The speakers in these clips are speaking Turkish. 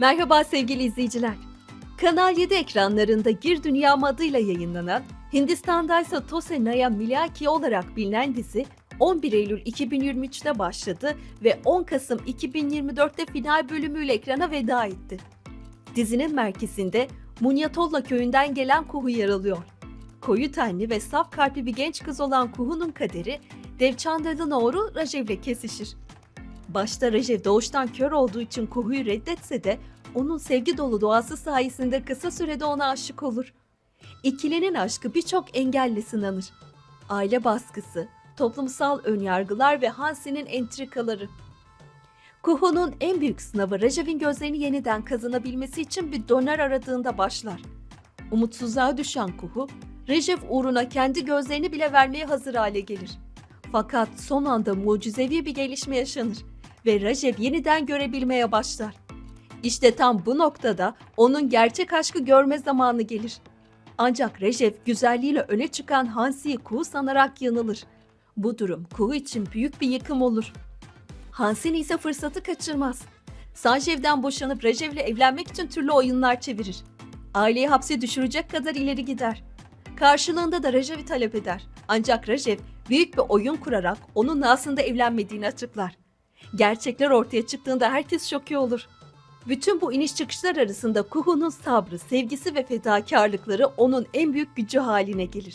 Merhaba sevgili izleyiciler. Kanal 7 ekranlarında Gir Dünyam adıyla yayınlanan, Hindistan'da ise Tose Naya Milaki olarak bilinen dizi 11 Eylül 2023'te başladı ve 10 Kasım 2024'te final bölümüyle ekrana veda etti. Dizinin merkezinde Munyatolla köyünden gelen Kuhu yer alıyor. Koyu tenli ve saf kalpli bir genç kız olan Kuhu'nun kaderi Devçandalı'nın oğlu Rajev'le kesişir. Başta Rejev doğuştan kör olduğu için Kuhu'yu reddetse de onun sevgi dolu doğası sayesinde kısa sürede ona aşık olur. İkilinin aşkı birçok engelle sınanır. Aile baskısı, toplumsal önyargılar ve Hansi'nin entrikaları. Kuhu'nun en büyük sınavı Rejev'in gözlerini yeniden kazanabilmesi için bir donör aradığında başlar. Umutsuzluğa düşen Kuhu, Rejev uğruna kendi gözlerini bile vermeye hazır hale gelir. Fakat son anda mucizevi bir gelişme yaşanır ve Rejev yeniden görebilmeye başlar. İşte tam bu noktada onun gerçek aşkı görme zamanı gelir. Ancak Rejev güzelliğiyle öne çıkan Hansi'yi Kuğu sanarak yanılır. Bu durum Kuğu için büyük bir yıkım olur. Hansin ise fırsatı kaçırmaz. Sanjev'den boşanıp Rejev'le evlenmek için türlü oyunlar çevirir. Aileyi hapse düşürecek kadar ileri gider. Karşılığında da Rejev'i talep eder. Ancak Rejev büyük bir oyun kurarak onunla aslında evlenmediğini açıklar. Gerçekler ortaya çıktığında herkes şoke olur. Bütün bu iniş çıkışlar arasında Kuhu'nun sabrı, sevgisi ve fedakarlıkları onun en büyük gücü haline gelir.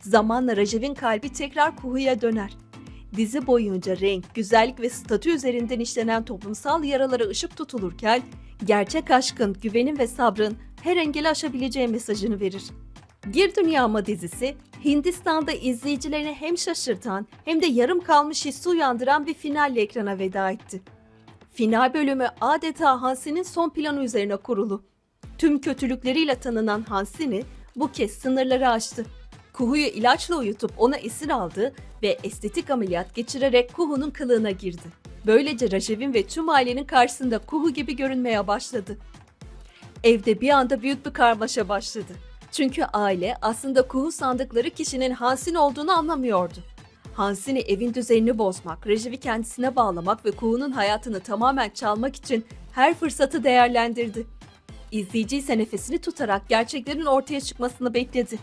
Zamanla Rajev'in kalbi tekrar Kuhu'ya döner. Dizi boyunca renk, güzellik ve statü üzerinden işlenen toplumsal yaralara ışık tutulurken, gerçek aşkın, güvenin ve sabrın her engeli aşabileceği mesajını verir. Gir Dünyama dizisi, Hindistan'da izleyicilerini hem şaşırtan hem de yarım kalmış hissi uyandıran bir finalle ekrana veda etti. Final bölümü adeta Hansi'nin son planı üzerine kurulu. Tüm kötülükleriyle tanınan Hansini bu kez sınırları aştı. Kuhu'yu ilaçla uyutup ona esir aldı ve estetik ameliyat geçirerek Kuhu'nun kılığına girdi. Böylece Rajev'in ve tüm ailenin karşısında Kuhu gibi görünmeye başladı. Evde bir anda büyük bir karmaşa başladı. Çünkü aile aslında Kuhu sandıkları kişinin Hansin olduğunu anlamıyordu. Hansini evin düzenini bozmak, Rejiv'i kendisine bağlamak ve Kuhu'nun hayatını tamamen çalmak için her fırsatı değerlendirdi. İzleyici ise nefesini tutarak gerçeklerin ortaya çıkmasını bekledi.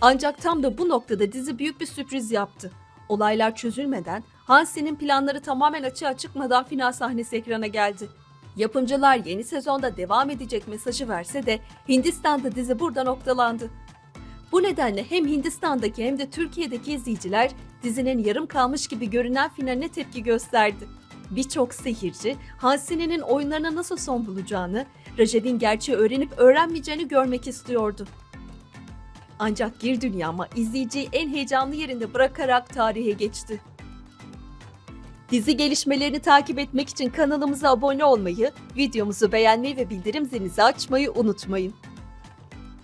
Ancak tam da bu noktada dizi büyük bir sürpriz yaptı. Olaylar çözülmeden, Hansi'nin planları tamamen açığa çıkmadan final sahnesi ekrana geldi. Yapımcılar yeni sezonda devam edecek mesajı verse de Hindistan'da dizi burada noktalandı. Bu nedenle hem Hindistan'daki hem de Türkiye'deki izleyiciler dizinin yarım kalmış gibi görünen finaline tepki gösterdi. Birçok seyirci Hansini'nin oyunlarına nasıl son bulacağını, Rajev'in gerçeği öğrenip öğrenmeyeceğini görmek istiyordu. Ancak Gir Dünyama izleyiciyi en heyecanlı yerinde bırakarak tarihe geçti. Dizi gelişmelerini takip etmek için kanalımıza abone olmayı, videomuzu beğenmeyi ve bildirim zilinizi açmayı unutmayın.